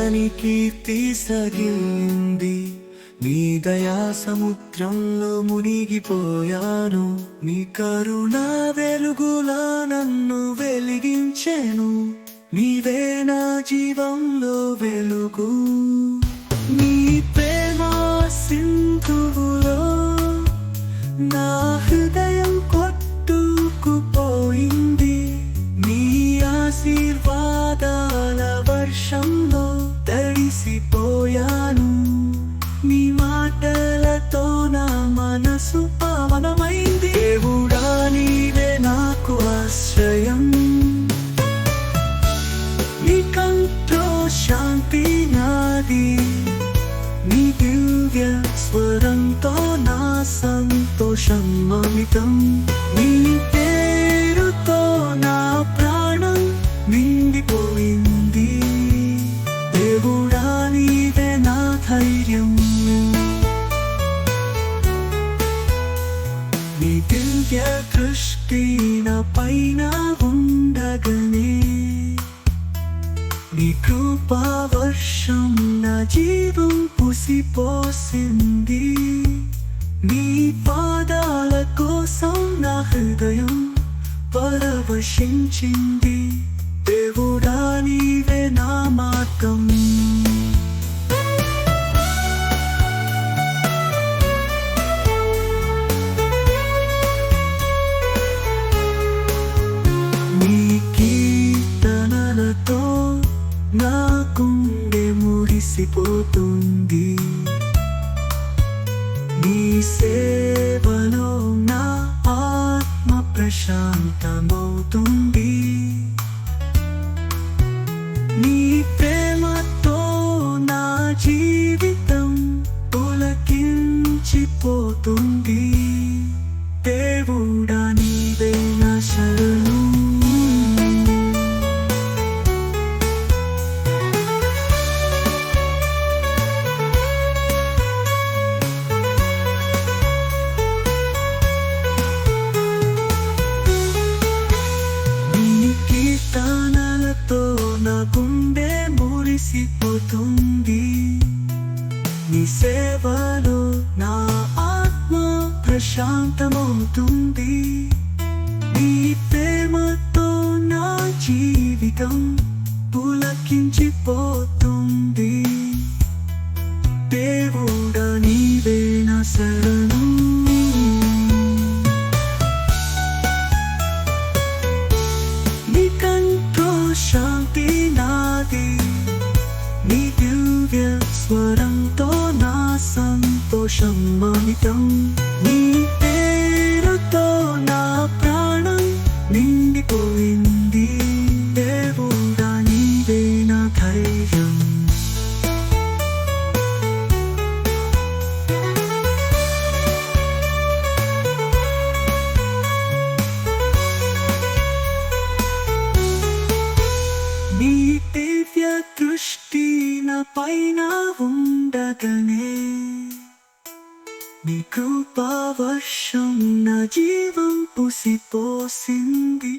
అని కీర్తి సగింది నీ దయా సముద్రంలో మునిగిపోయాను. నీ కరుణ వెలుగులా నన్ను వెలిగించెను. నీవే నా జీవంలో వెలుగు. నీ ప్రేమ సింధువులో నా హృదయం కొట్టుకుపోయింది. నీ ఆశీర్వాదాల వర్షంలో ఆశ్రయం. నీ కంట్లో శాంతి నాది. నీ దివ్య స్వరంతో నా సంతోషం అమితం. నీ పేరుతో నా ప్రాణం నిండిపోయింది దేవుడా నీవే నా ధైర్యం. దివ్య దృష్టి నా పైన ఉండగనే. నీ కృపా వర్షం నా జీవం పుసిపోసింది. నీ పాదాల కోసం నా హృదయం పరవశించింది. దేవుడా నీవే నా మార్గం. మురిసిపోతుంది సేవలో నా ఆత్మ ప్రశాంతమవుతుంది. నీ ప్రేమతో నా జీవితం పులకించిపోతుంది. దేవుడా నీవే నా సంతోషం అమితం నీ పేరుతో నా ప్రాణం నిండిపోయింది. దేవుడా నీవే నా ధైర్యం. నీ దివ్య దృష్టి నా పైన ఉండదనే నీ కృపా నా జీవం పుసిపోసింది